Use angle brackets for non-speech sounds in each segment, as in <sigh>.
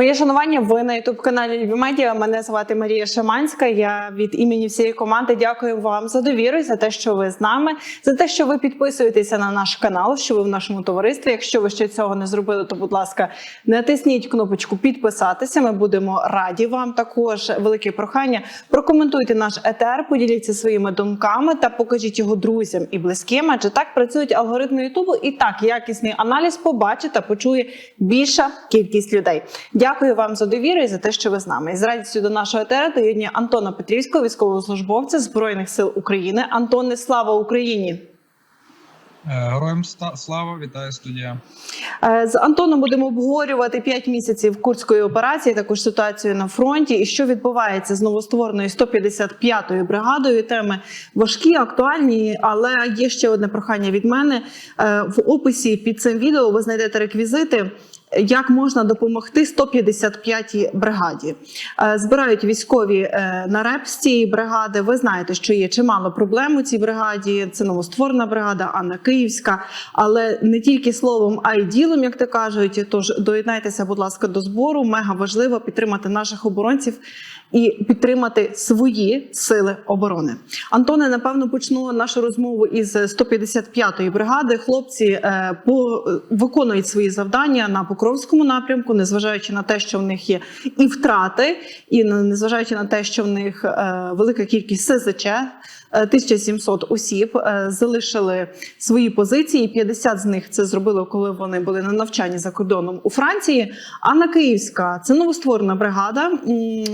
Моє шанування. Ви на ютуб каналі Львів Медіа. Мене звати Марія Шаманська. Я від імені всієї команди дякую вам за довіру, за те, що ви з нами, за те, що ви підписуєтеся на наш канал, що ви в нашому товаристві. Якщо ви ще цього не зробили, то будь ласка, натисніть кнопочку підписатися. Ми будемо раді вам. Також велике прохання. Прокоментуйте наш етер, поділіться своїми думками та покажіть його друзям і близьким. Адже так працюють алгоритми Ютубу, і так якісний аналіз побачить та почує більша кількість людей. Дякую вам за довіру і за те, що ви з нами. І з радістю до нашого етеру доєднує Антона Петрівського, військовослужбовця Збройних сил України. Антоне, слава Україні! Е, Героям слава, вітаю студія. Е, З Антоном будемо обговорювати 5 місяців курської операції, також ситуацію на фронті і що відбувається з новоствореною 155-ю бригадою. Теми важкі, актуальні, але є ще одне прохання від мене. Е, В описі під цим відео ви знайдете реквізити. Як можна допомогти 155-й бригаді? Е, Збирають військові е, на реп з цієї бригади. Ви знаєте, що є чимало проблем у цій бригаді. Це новостворена бригада, Анна Київська, але не тільки словом, а й ділом, як то кажуть. Тож доєднайтеся, будь ласка, до збору. Мега важливо підтримати наших оборонців і підтримати свої сили оборони. Антоне, напевно, почну нашу розмову із 155-ї бригади. Хлопці е, по виконують свої завдання на Покровському напрямку, незважаючи на те, що в них є і втрати, і незважаючи на те, що в них е, велика кількість СЗЧ. Е, 1700 осіб е, залишили свої позиції. 50 з них це зробили, коли вони були на навчанні за кордоном у Франції. Анна Київська це новостворена бригада.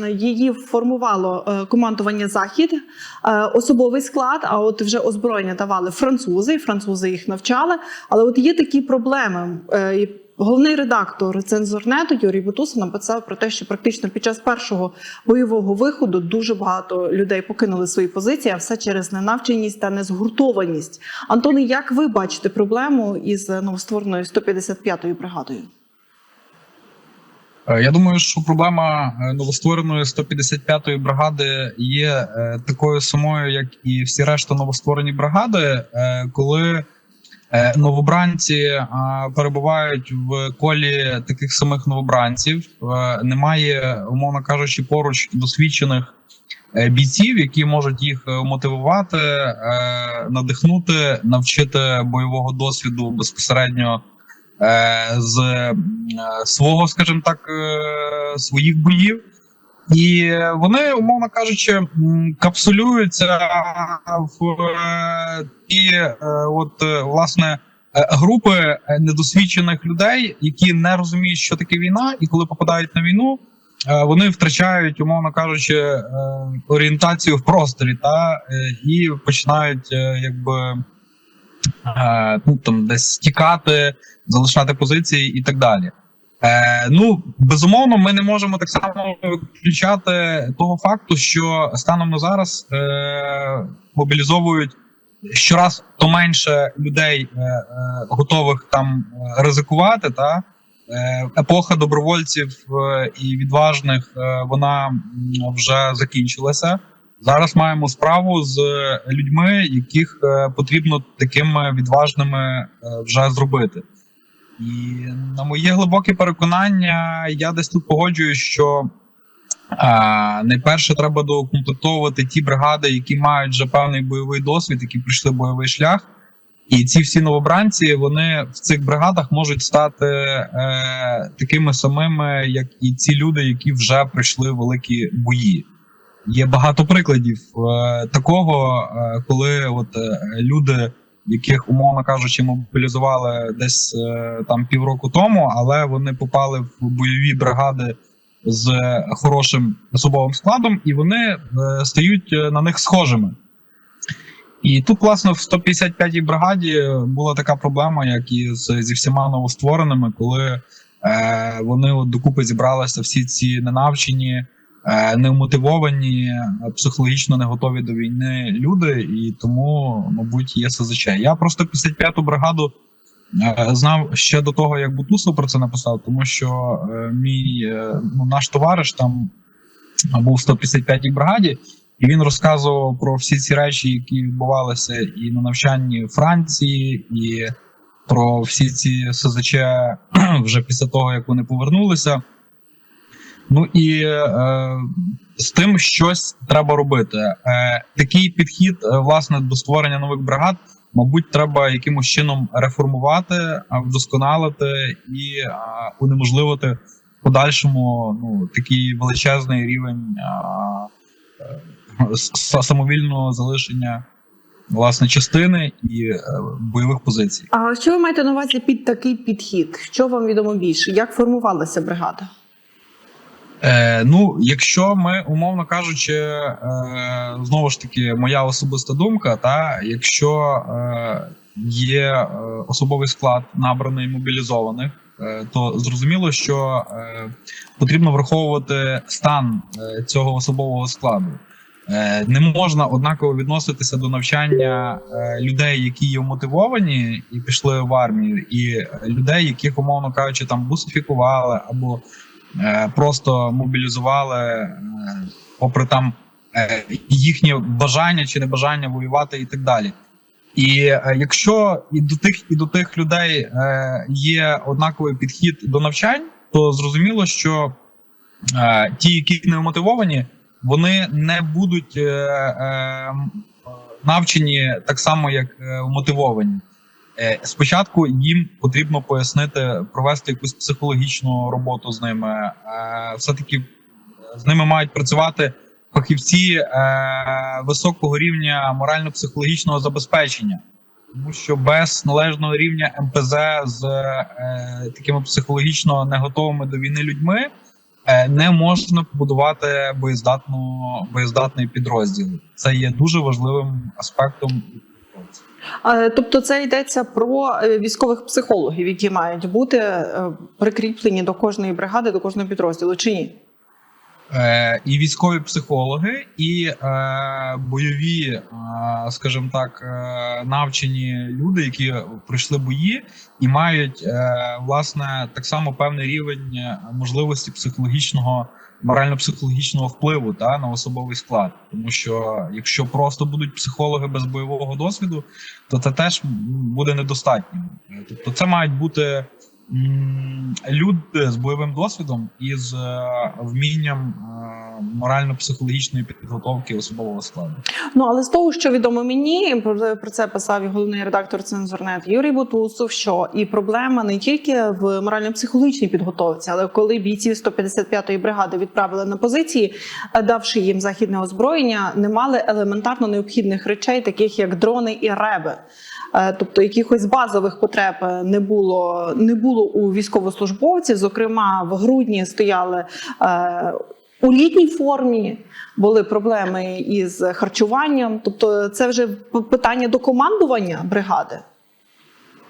Її формувало е, командування Захід, е, особовий склад. А от вже озброєння давали французи, і французи їх навчали. Але от є такі проблеми. Головний редактор цензорнету Юрій Бутуса написав про те, що практично під час першого бойового виходу дуже багато людей покинули свої позиції, а все через ненавченість та незгуртованість. Антоне, як ви бачите проблему із новоствореною 155-ю бригадою? Е, Я думаю, що проблема е, новоствореної 155-ї бригади є е, такою самою, як і всі решта новостворені бригади, коли новобранці перебувають в колі таких самих новобранців. е, Немає, умовно кажучи, поруч досвідчених е, бійців, які можуть їх е, мотивувати, е, надихнути, навчити бойового досвіду безпосередньо е, з е, свого, скажімо так, е, своїх боїв. І вони, умовно кажучи, капсулюються в е, ті, е, от е, власне групи недосвідчених людей, які не розуміють, що таке війна, і коли попадають на війну, вони втрачають, умовно кажучи, орієнтацію в просторі, та і починають, якби ну там десь тікати, залишати позиції і так далі. Е, ну безумовно, ми не можемо так само виключати того факту, що станом на зараз е, мобілізовують щораз то менше людей е, е, готових там е, ризикувати. Та е, епоха добровольців е, і відважних е, вона вже закінчилася. Зараз маємо справу з людьми, яких е, потрібно такими відважними вже зробити. І на моє глибоке переконання, я десь тут погоджуюсь, що а, найперше треба доукомплектовувати ті бригади, які мають вже певний бойовий досвід, які пройшли бойовий шлях. І ці всі новобранці вони в цих бригадах можуть стати е, такими самими, як і ці люди, які вже пройшли великі бої. Є багато прикладів е, такого, е, коли от е, люди, яких умовно кажучи, мобілізували десь е, там півроку тому, але вони попали в бойові бригади з хорошим особовим складом, і вони е, стають е, на них схожими. І тут, власне, в 155-й бригаді була така проблема, як і з, зі всіма новоствореними, коли е, вони от докупи зібралися всі ці ненавчені, немотивовані, е, психологічно не готові до війни люди, і тому, мабуть, є СЗЧ. Я про 155-ту бригаду е, знав ще до того, як Бутусов про це написав, тому що е, мій е, ну, наш товариш там був в 155-й бригаді. І він розказував про всі ці речі, які відбувалися і на навчанні Франції, і про всі ці СЗЧ <clears throat> вже після того, як вони повернулися. Ну і е, з тим щось треба робити. Е, такий підхід, е, власне, до створення нових бригад, мабуть, треба якимось чином реформувати, вдосконалити і е, унеможливити в подальшому ну, такий величезний рівень е, е, самовільного залишення власне частини і е, бойових позицій. А що ви маєте на увазі під такий підхід? Що вам відомо більше? Як формувалася бригада? Е, ну, якщо ми, умовно кажучи, е, знову ж таки, моя особиста думка, та якщо е, є е, особовий склад набраний мобілізованих, е, то зрозуміло, що е, потрібно враховувати стан е, цього особового складу. Е, не можна однаково відноситися до навчання е, людей, які є мотивовані і пішли в армію, і людей, яких, умовно кажучи, там бусифікували або просто мобілізували, е, попри там е, їхнє бажання чи небажання воювати і так далі. І е, якщо і до тих, і до тих людей е, є однаковий підхід до навчань, то зрозуміло, що е, ті, які не мотивовані, вони не будуть е, е, навчені так само, як е, мотивовані. Е, Спочатку їм потрібно пояснити, провести якусь психологічну роботу з ними. Е, Все-таки з ними мають працювати фахівці е, високого рівня морально-психологічного забезпечення, тому що без належного рівня МПЗ з е, такими психологічно не готовими до війни людьми е, не можна побудувати боєздатну боєздатний підрозділ. Це є дуже важливим аспектом. Тобто, це йдеться про е, військових психологів, які мають бути е, прикріплені до кожної бригади, до кожного підрозділу, чи ні? Е, і військові психологи, і е, бойові, е, скажімо так, навчені люди, які пройшли бої, і мають власне так само певний рівень можливості психологічного, морально-психологічного впливу та на особовий склад. Тому що якщо просто будуть психологи без бойового досвіду, то це теж буде недостатньо. Е, Тобто, це мають бути люди з бойовим досвідом і з е, вмінням е, морально-психологічної підготовки особового складу. Ну але з того, що відомо мені, про це писав і головний редактор цензурнет Юрій Бутусов. Що і проблема не тільки в морально-психологічній підготовці, але коли бійців 155-ї бригади відправили на позиції, давши їм західне озброєння, не мали елементарно необхідних речей, таких як дрони і реби. Е, Тобто якихось базових потреб не було не було у військовослужбовців. Зокрема, в грудні стояли е, у літній формі, були проблеми із харчуванням. Тобто, це вже питання до командування бригади.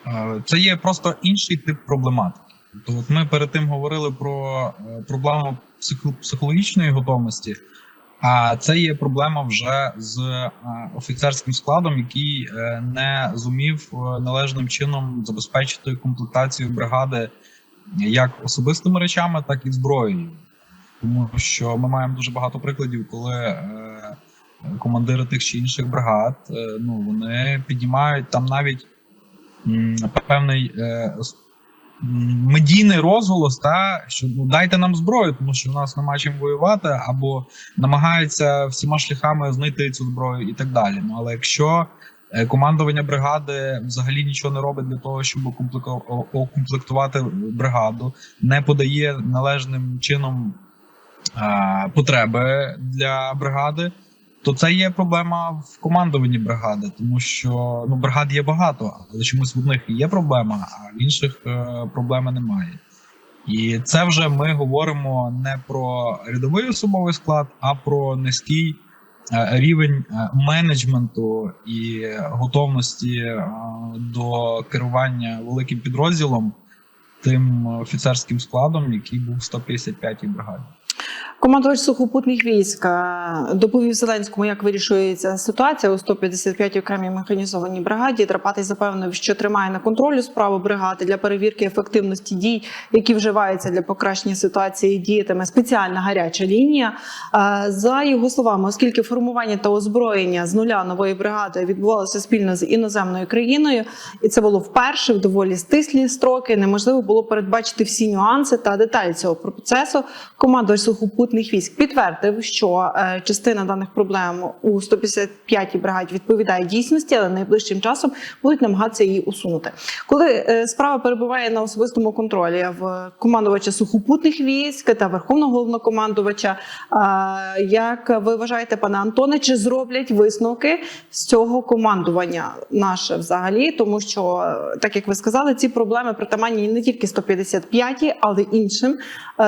Е, Це є просто інший тип проблематики. Тобто, от ми перед тим говорили про е, проблему психо- психологічної готовності, а це є проблема вже з е, офіцерським складом, який е, не зумів е, належним чином забезпечити комплектацію бригади як особистими речами, так і зброєю. Тому що ми маємо дуже багато прикладів, коли командири тих чи інших бригад ну вони піднімають там навіть певний медійний розголос, та що ну дайте нам зброю, тому що в нас нема чим воювати, або намагаються всіма шляхами знайти цю зброю і так далі. Ну але якщо е, командування бригади взагалі нічого не робить для того, щоб укомплеко- о- укомплектувати бригаду, не подає належним чином потреби для бригади, то це є проблема в командуванні бригади, тому що ну бригад є багато, але чомусь в одних є проблема, а в інших е, проблеми немає. І це вже ми говоримо не про рядовий особовий склад, а про низький е, рівень е, менеджменту і готовності до керування великим підрозділом, тим офіцерським складом, який був в 155-й бригаді. Командувач сухопутних військ е, доповів Зеленському, як вирішується ситуація у 155-й окремій механізованій бригаді. Драпатий запевнив, що тримає на контролю справу бригади для перевірки ефективності дій, які вживаються для покращення ситуації. Діятиме спеціальна гаряча лінія. Е, За його словами, оскільки формування та озброєння з нуля нової бригади відбувалося спільно з іноземною країною, і це було вперше в доволі стислі строки. Неможливо було передбачити всі нюанси та деталі цього процесу. Командувач сухопутних військ підтвердив, що е, частина даних проблем у 155-й бригаді відповідає дійсності, але найближчим часом будуть намагатися її усунути. Коли е, справа перебуває на особистому контролі в командувача сухопутних військ та верховного головнокомандувача, е, як ви вважаєте, пане Антоне, чи зроблять висновки з цього командування наше взагалі? Тому що, так як ви сказали, ці проблеми притаманні не тільки 155-й, але іншим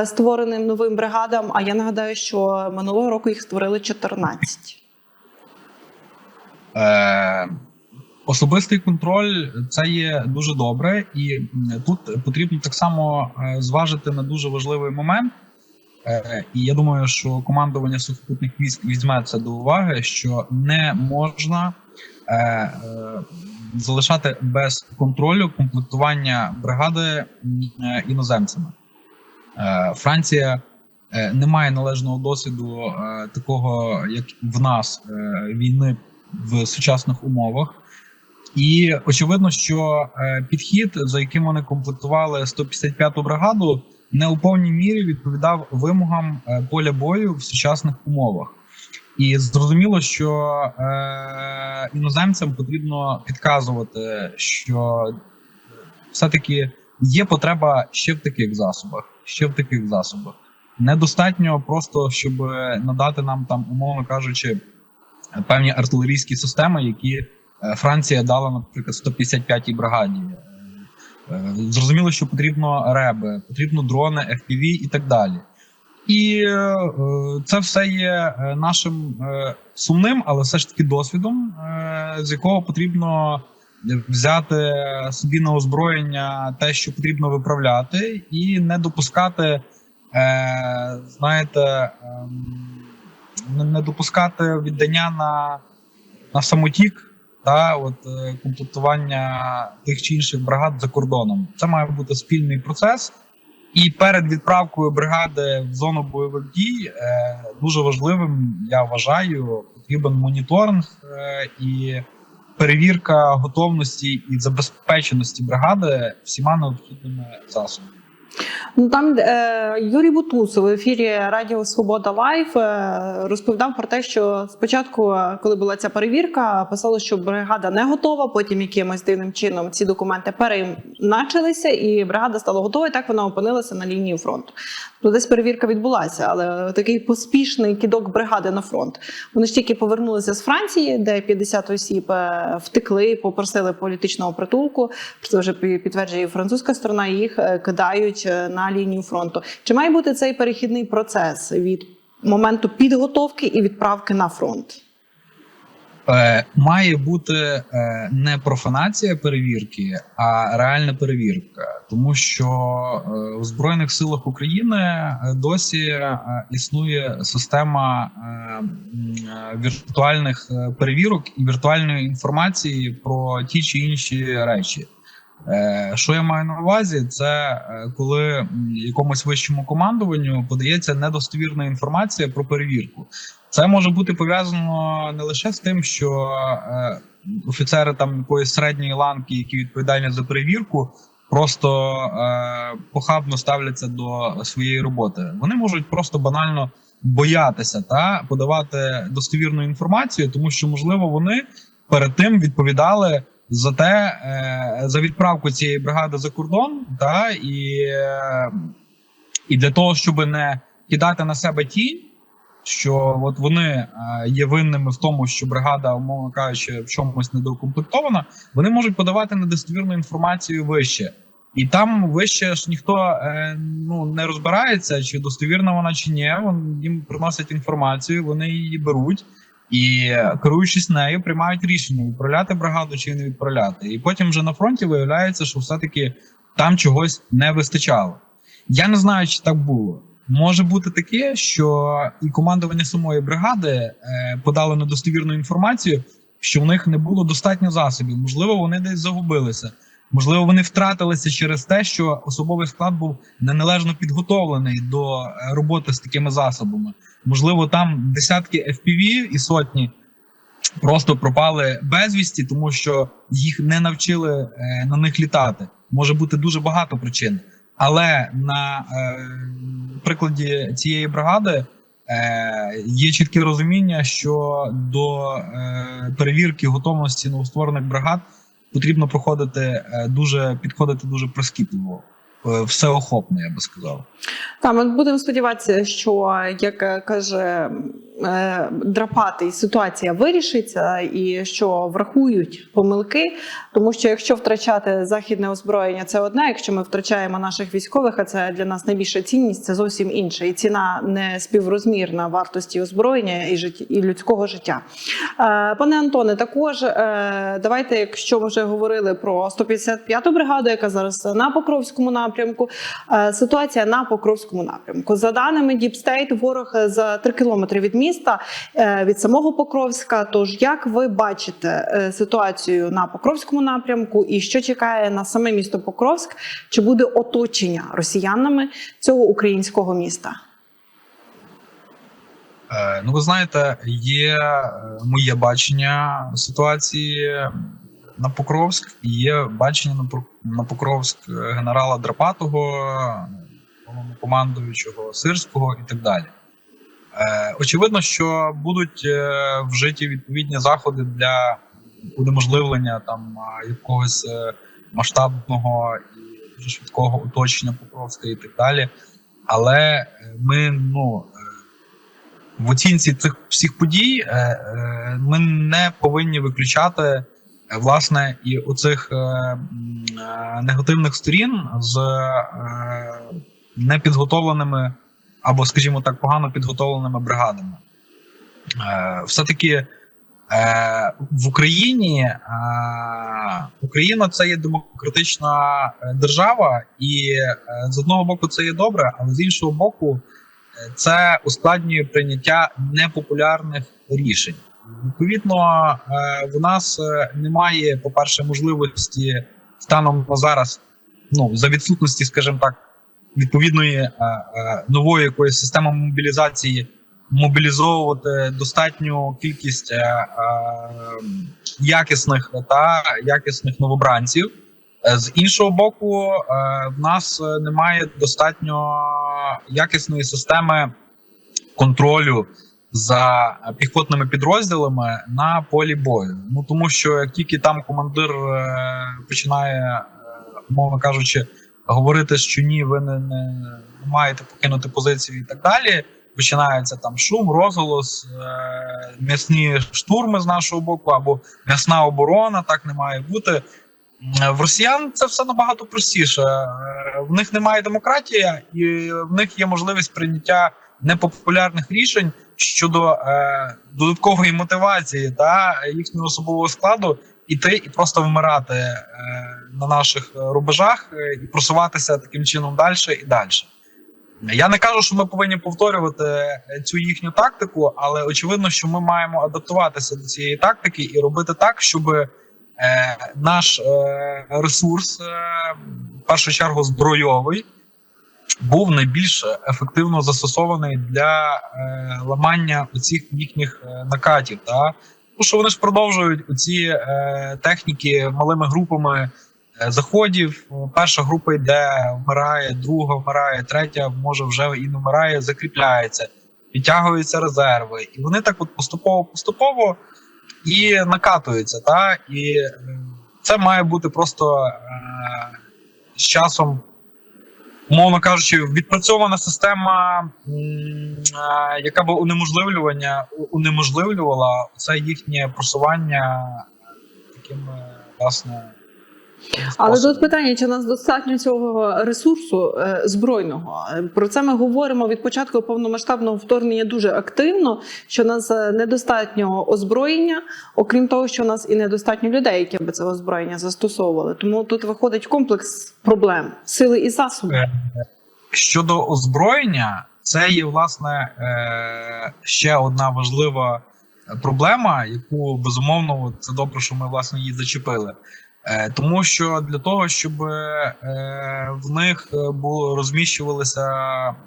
створеним новим бригадам. А я нагадаю, що минулого року їх створили 14. Е, особистий контроль це є дуже добре, і тут потрібно так само е, зважити на дуже важливий момент. Е, і я думаю, що командування сухопутних військ візьме це до уваги, що не можна е, залишати без контролю комплектування бригади іноземцями. Франція е, не належного досвіду е, такого, як в нас, е, війни в сучасних умовах. І очевидно, що підхід, за яким вони комплектували 155-ту бригаду, не у повній мірі відповідав вимогам поля бою в сучасних умовах. І зрозуміло, що е, іноземцям потрібно підказувати, що все-таки є потреба ще в таких засобах, ще в таких засобах. Недостатньо просто, щоб надати нам там, умовно кажучи, певні артилерійські системи, які е, Франція дала, наприклад, 155-й бригаді. Е, Зрозуміло, що потрібно реби, потрібно дрони, FPV і так далі. І е, це все є е, нашим е, сумним, але все ж таки досвідом, е, з якого потрібно взяти собі на озброєння те, що потрібно виправляти, і не допускати, е, знаєте, не- не допускати віддання на, на самотік та от е, комплектування тих чи інших бригад за кордоном. Це має бути спільний процес. І перед відправкою бригади в зону бойових дій е, дуже важливим, я вважаю, потрібен моніторинг е, і перевірка готовності і забезпеченості бригади всіма необхідними засобами. Ну там е, Юрій Бутусов в ефірі Радіо Свобода Лайф е, розповідав про те, що спочатку, е, коли була ця перевірка, писало, що бригада не готова. Потім якимось дивним чином ці документи переначалися, і бригада стала готова. І так вона опинилася на лінії фронту. То десь перевірка відбулася, але такий поспішний кідок бригади на фронт. Вони ж тільки повернулися з Франції, де 50 осіб е, втекли, попросили політичного притулку. Це вже підтверджує французька сторона. Їх е, кидають на лінію фронту. Чи має бути цей перехідний процес від моменту підготовки і відправки на фронт? Е, має бути е, не профанація перевірки, а реальна перевірка, тому що е, в збройних силах України е, досі е, існує система е, е, віртуальних е, перевірок і віртуальної інформації про ті чи інші речі. Е, Що я маю на увазі, це е, коли якомусь вищому командуванню подається недостовірна інформація про перевірку. Це може бути пов'язано не лише з тим, що е, офіцери там якоїсь середньої ланки, які відповідальні за перевірку, просто похабно ставляться до своєї роботи. Вони можуть просто банально боятися та подавати достовірну інформацію, тому що можливо вони перед тим відповідали за те, е, за відправку цієї бригади за кордон, та і, і для того, щоб не кидати на себе тінь що от вони е, є винними в тому, що бригада, умовно кажучи, в чомусь недоукомплектована, вони можуть подавати недостовірну інформацію вище. І там вище ж ніхто е, ну не розбирається, чи достовірна вона чи ні. Вон їм приносять інформацію, вони її беруть і, керуючись нею, приймають рішення відправляти бригаду чи не відправляти. І потім вже на фронті виявляється, що все-таки там чогось не вистачало. Я не знаю, чи так було. може бути таке, що і командування самої бригади е, подало недостовірну інформацію, що в них не було достатньо засобів. Можливо, вони десь загубилися. Можливо, вони втратилися через те, що особовий склад був неналежно підготовлений до е, роботи з такими засобами. Можливо, там десятки FPV і сотні просто пропали безвісті, тому що їх не навчили е, на них літати. Може бути дуже багато причин. Але на е, прикладі цієї бригади е, є чітке розуміння, що до перевірки готовності новостворених бригад потрібно проходити е, дуже підходити дуже прискіпливо, Всеохопне, всеохопно, я би сказав. Та ми будемо сподіватися, що як е, каже е, Драпатий, ситуація вирішиться і що врахують помилки. Тому що якщо втрачати західне озброєння, це одне. Якщо ми втрачаємо наших військових, а це для нас найбільша цінність, це зовсім інше. І ціна не співрозмірна вартості озброєння і життя і людського життя. Е, Пане Антоне, також е, давайте, якщо ми вже говорили про 155-ту бригаду, яка зараз на Покровському напрямку. Ситуація на Покровському напрямку. За даними State, ворог за 3 кілометри від міста е, від самого Покровська. Тож як ви бачите е, ситуацію на Покровському напрямку, і що чекає на саме місто Покровськ? Чи буде оточення росіянами цього українського міста? Е, Ну, ви знаєте, є моє бачення ситуації на Покровськ, і є бачення на Покровськ генерала Драпатого, головнокомандуючого Сирського і так далі. Е, Очевидно, що будуть е, вжиті відповідні заходи для унеможливлення там якогось е, масштабного і дуже швидкого оточення Покровська і так далі. Але ми ну в оцінці цих всіх подій ми не повинні виключати власне і оцих негативних сторін з непідготовленими або, скажімо так, погано підготовленими бригадами. Е, Все-таки е, в Україні е, Україна це є демократична держава, і з одного боку це є добре, але з іншого боку, це ускладнює прийняття непопулярних рішень. Відповідно, в нас немає, по-перше, можливості станом на зараз, ну за відсутності, скажімо так, відповідної е, е, нової якоїсь системи мобілізації мобілізовувати достатню кількість е, якісних та якісних новобранців. З іншого боку, в нас немає достатньо якісної системи контролю за піхотними підрозділами на полі бою. Ну тому що як тільки там командир починає, умовно кажучи, говорити, що ні, ви не, не, не маєте покинути позицію і так далі. Починається там шум, розголос, е, м'ясні штурми з нашого боку або м'ясна оборона, так не має бути. В росіян це все набагато простіше. Е, В них немає демократії, і в них є можливість прийняття непопулярних рішень щодо е, додаткової мотивації та їхнього особового складу іти і просто вмирати е, на наших е, рубежах е, і просуватися таким чином далі і далі. Я не кажу, що ми повинні повторювати цю їхню тактику, але очевидно, що ми маємо адаптуватися до цієї тактики і робити так, щоб наш ресурс, в першу чергу збройовий, був найбільш ефективно застосований для е, ламання оцих їхніх накатів. Та? Тому що вони ж продовжують ці е, техніки малими групами е, заходів. Перша група йде, вмирає, друга вмирає, третя може вже і не вмирає, закріпляється, підтягуються резерви. І вони так от поступово-поступово і накатуються. Та? І е, це має бути просто е, з часом умовно кажучи, відпрацьована система, яка б унеможливлювання унеможливлювала це їхнє просування таким е, власне. Але тут питання: чи у нас достатньо цього ресурсу е, збройного? Про це ми говоримо від початку повномасштабного вторгнення дуже активно. Що у нас е, недостатньо озброєння, окрім того, що у нас і недостатньо людей, які би це озброєння застосовували. Тому тут виходить комплекс проблем, сили і засоби. Е, Щодо озброєння, це є власне ще одна важлива проблема, яку безумовно це добре, що ми власне її зачепили. Е, Тому що для того, щоб е, в них е, було розміщувалися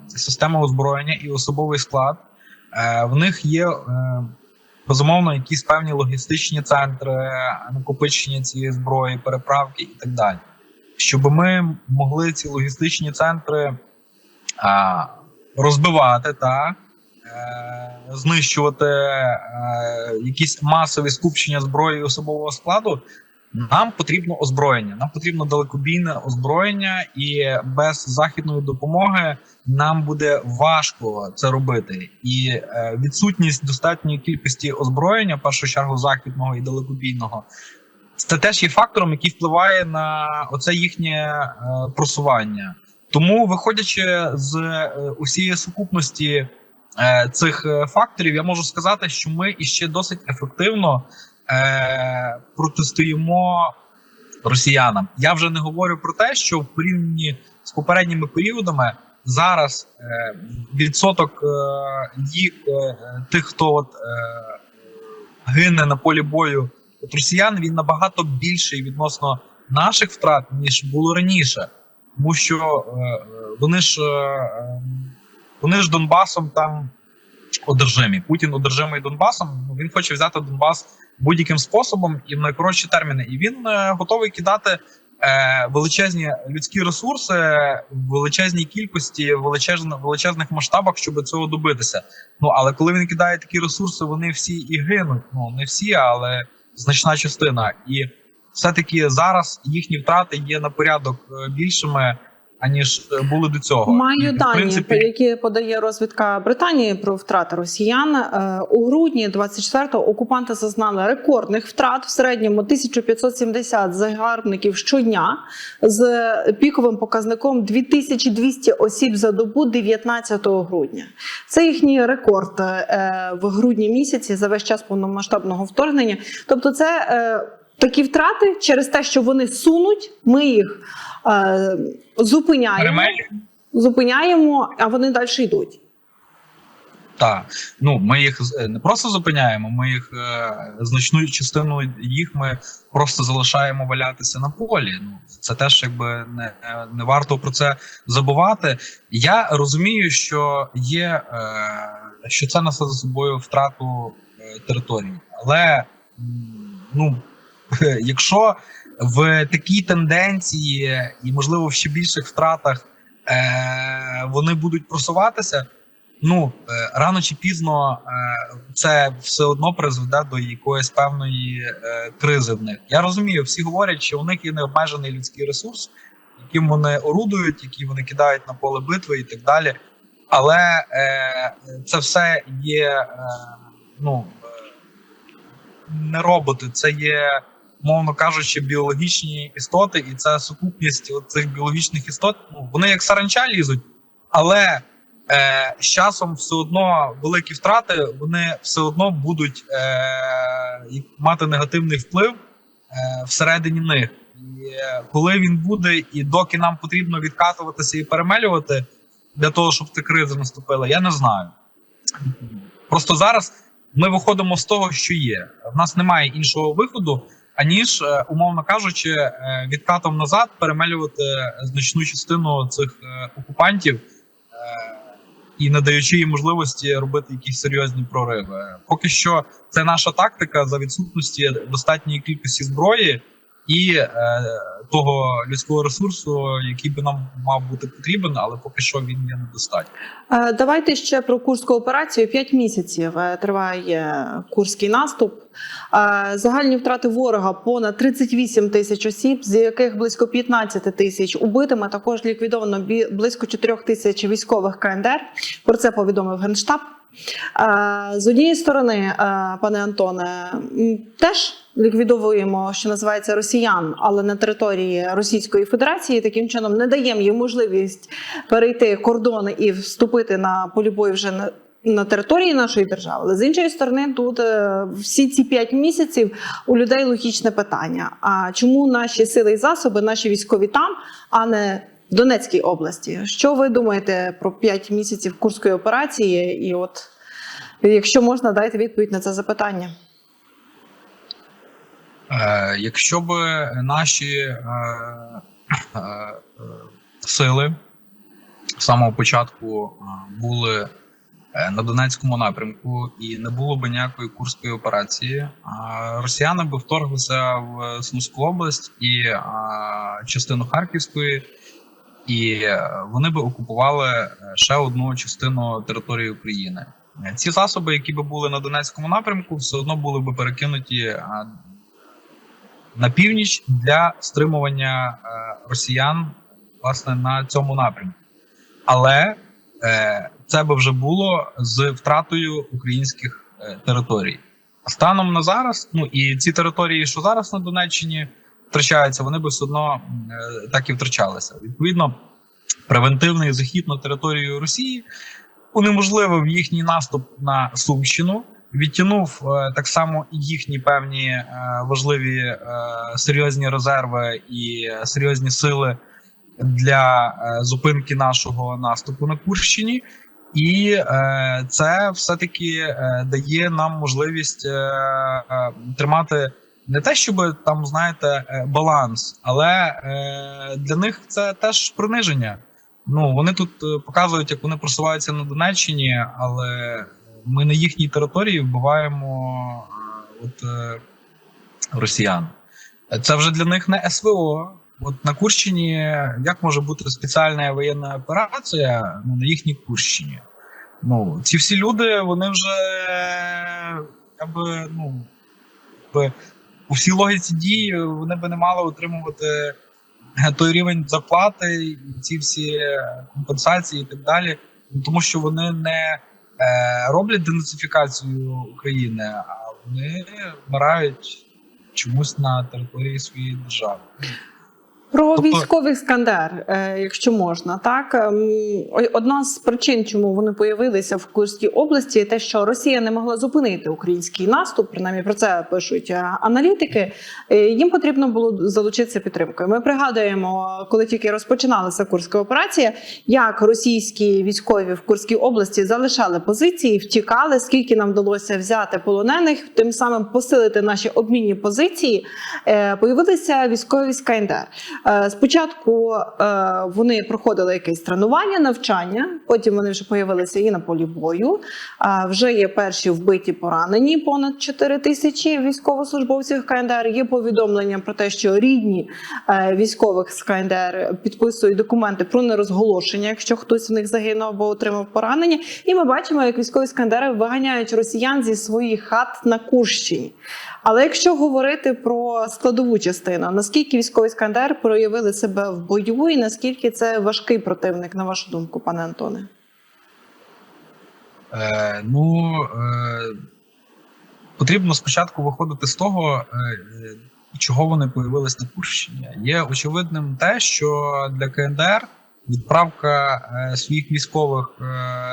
система озброєння і особовий склад, е, в них є е, безумовно якісь певні логістичні центри, накопичення цієї зброї, переправки і так далі. Щоб ми могли ці логістичні центри розбивати та е, знищувати е, якісь масові скупчення зброї і особового складу. Нам потрібно озброєння, нам потрібно далекобійне озброєння, і без західної допомоги нам буде важко це робити. І е, відсутність достатньої кількості озброєння, в першу чергу західного і далекобійного, це теж є фактором, який впливає на оце їхнє е, просування. Тому, виходячи з е, усієї сукупності цих факторів, я можу сказати, що ми іще досить ефективно е, протистоїмо росіянам. Я вже не говорю про те, що в порівнянні з попередніми періодами зараз е, відсоток е, їх е, тих, хто от, е, гине на полі бою від росіян, він набагато більший відносно наших втрат, ніж було раніше. Тому що е, е, вони ж е, е, вони ж Донбасом там одержимі. Путін одержимий Донбасом. Ну він хоче взяти Донбас будь-яким способом і в найкоротші терміни. І він е, готовий кидати е, величезні людські ресурси в величезній кількості, величезних, величезних масштабах, щоб цього добитися. Ну але коли він кидає такі ресурси, вони всі і гинуть. Ну не всі, але значна частина. І все-таки зараз їхні втрати є на порядок е, більшими. Аніж е, були до цього, Маю в дані, принципі, які подає розвідка Британії про втрати росіян. Е, У грудні 24-го окупанти зазнали рекордних втрат в середньому 1570 загарбників щодня з піковим показником 2200 осіб за добу 19 грудня. Це їхній рекорд е, в грудні місяці за весь час повномасштабного вторгнення. Тобто, це такі втрати через те, що вони сунуть, ми їх е, зупиняємо. Зупиняємо, а вони далі йдуть. Так, ну ми їх е, не просто зупиняємо, ми їх е, значну частину їх ми просто залишаємо валятися на полі. Ну це теж якби не, не варто про це забувати. Я розумію, що є е, що це несе за собою втрату е, території, але ну <laughs> якщо в такій тенденції і можливо в ще більших втратах е, вони будуть просуватися. Ну е, рано чи пізно е, це все одно призведе до якоїсь певної кризи в них. Я розумію, всі говорять, що у них є необмежений людський ресурс, яким вони орудують, які вони кидають на поле битви і так далі. Але е, це все є е, ну не роботи, це є, мовно кажучи, біологічні істоти, і це сукупність цих біологічних істот. Ну вони як саранча лізуть, але е, з часом все одно великі втрати, вони все одно будуть е, мати негативний вплив е, всередині них. І е, коли він буде, і доки нам потрібно відкатуватися і перемелювати для того, щоб ця криза наступила, я не знаю. Просто зараз ми виходимо з того, що є. В нас немає іншого виходу, аніж, е, умовно кажучи, е, відкатом назад перемелювати значну частину цих е, окупантів е, і не даючи їм можливості робити якісь серйозні прориви. Поки що це наша тактика за відсутності достатньої кількості зброї і е, того людського ресурсу, який би нам мав бути потрібен, але поки що він є недостатньо. Е, Давайте ще про курську операцію. П'ять місяців е, триває курський наступ. Е, Загальні втрати ворога понад 38 тисяч осіб, з яких близько 15 тисяч убитими. Також ліквідовано близько 4 тисяч військових КНДР. Про це повідомив генштаб. З однієї сторони, пане Антоне, теж ліквідовуємо, що називається росіян, але на території Російської Федерації таким чином не даємо їм можливість перейти кордони і вступити на полі бою вже на. На території нашої держави, але з іншої сторони, тут е, всі ці п'ять місяців у людей логічне питання: а чому наші сили і засоби, наші військові там, а не Донецькій області. Що ви думаєте про 5 місяців курської операції? І от, якщо можна, дайте відповідь на це запитання. Е, якщо б наші е, е, сили з самого початку е, були е, на Донецькому напрямку і не було б ніякої курської операції, росіяни б вторглися в Сумську область і частину Харківської, і е, вони б окупували е, ще одну частину території України. Е, Ці засоби, які б були на Донецькому напрямку, все одно були б перекинуті на північ для стримування росіян власне на цьому напрямку. Але це би вже було з втратою українських територій. Станом на зараз, ну і ці території, що зараз на Донеччині втрачаються, вони би все одно е, так і втрачалися. Відповідно, превентивний захід на територію Росії унеможливив їхній наступ на Сумщину, відтягнув е, так само і їхні певні е, важливі серйозні резерви і серйозні сили для зупинки нашого наступу на Курщині. І це все-таки е, дає нам можливість тримати не те, щоб там знаєте е, баланс, але е, для них це теж приниження. Ну вони тут е, показують, як вони просуваються на Донеччині, але ми на їхній території вбиваємо от росіян. Це вже для них не СВО. От на Курщині як може бути спеціальна воєнна операція ну, на їхній Курщині? Ну, ці всі люди, вони вже якби, ну, якби, у всій логіці дій вони би не мали отримувати той рівень зарплати, ці всі компенсації і так далі, тому що вони не е, роблять денацифікацію України, а вони вмирають чомусь на території своєї держави. Про Тобто- військовий скандер, е, якщо можна, так Ем, одна з причин, чому вони появилися в Курській області, те, що Росія не могла зупинити український наступ. Принаймні про це пишуть е, аналітики. Е, Їм потрібно було залучитися підтримкою. Ми пригадуємо, коли тільки розпочиналася курська операція, як російські військові в Курській області залишали позиції, втікали. Скільки нам вдалося взяти полонених, тим самим посилити наші обмінні позиції. Появилися військові Скайндер. Е, Спочатку е, вони проходили якесь тренування, навчання, потім вони вже появилися і на полі бою. Вже є перші вбиті поранені, понад 4 тисячі військовослужбовців КНДР. Є повідомлення про те, що рідні е, військових з КНДР підписують документи про нерозголошення, якщо хтось в них загинув або отримав поранення. І ми бачимо, як військові з КНДР виганяють росіян зі своїх хат на Курщині. Але якщо говорити про складову частину, наскільки військові з КНДР проявили себе в бою, і наскільки це важкий противник, на вашу думку, пане Антоне? Е, ну е, потрібно спочатку виходити з того, е, чого вони появились на Курщині. Є очевидним те, що для КНДР відправка е, своїх військових е,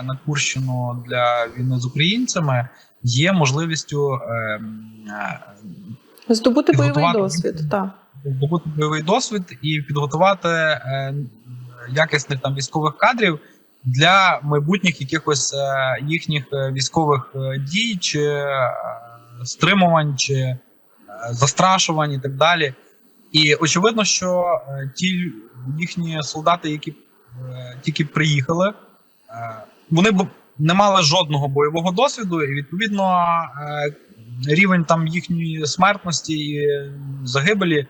на Курщину для війни з українцями є можливістю е, е, Здобути бойовий досвід. Так. здобути бойовий досвід і підготувати е, якісних там військових кадрів для майбутніх якихось е, їхніх е, військових е, дій чи е, стримувань, чи е, застрашувань і так далі. І очевидно, що е, ті їхні солдати, які е, тільки приїхали, е, вони б не мали жодного бойового досвіду, і відповідно е, рівень там їхньої смертності і загибелі е,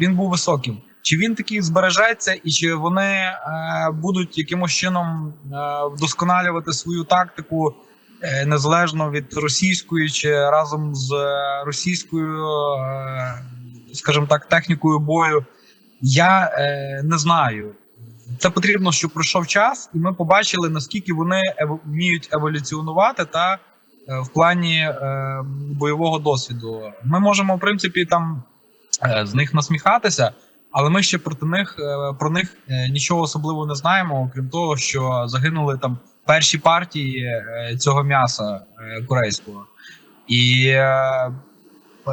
він був високим. Чи він такий збережеться, і чи вони е, будуть якимось чином е, вдосконалювати свою тактику е, незалежно від російської, чи разом з е, російською, е, скажімо так, технікою бою? Я е, не знаю. Це потрібно, щоб пройшов час, і ми побачили, наскільки вони вміють еволюціонувати та е, в плані е, бойового досвіду. Ми можемо, в принципі, там е, з них насміхатися, але ми ще проти них е, про них е, нічого особливо не знаємо, окрім того, що загинули там перші партії е, цього м'яса е, корейського. І е,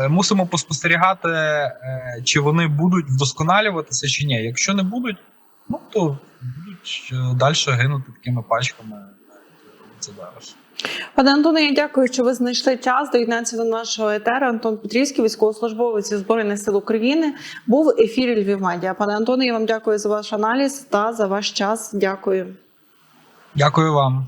мусимо поспостерігати, е, чи вони будуть вдосконалюватися чи ні. Якщо не будуть, Ну то будуть далі гинути такими пачками. як Це зараз. Пане Антоне, я дякую, що ви знайшли час доєднатися до нашого етеру. Антон Петрівський, військовослужбовець Збройних сил України, був в ефірі Львів Медіа. Пане Антоне, я вам дякую за ваш аналіз та за ваш час. Дякую. Дякую вам.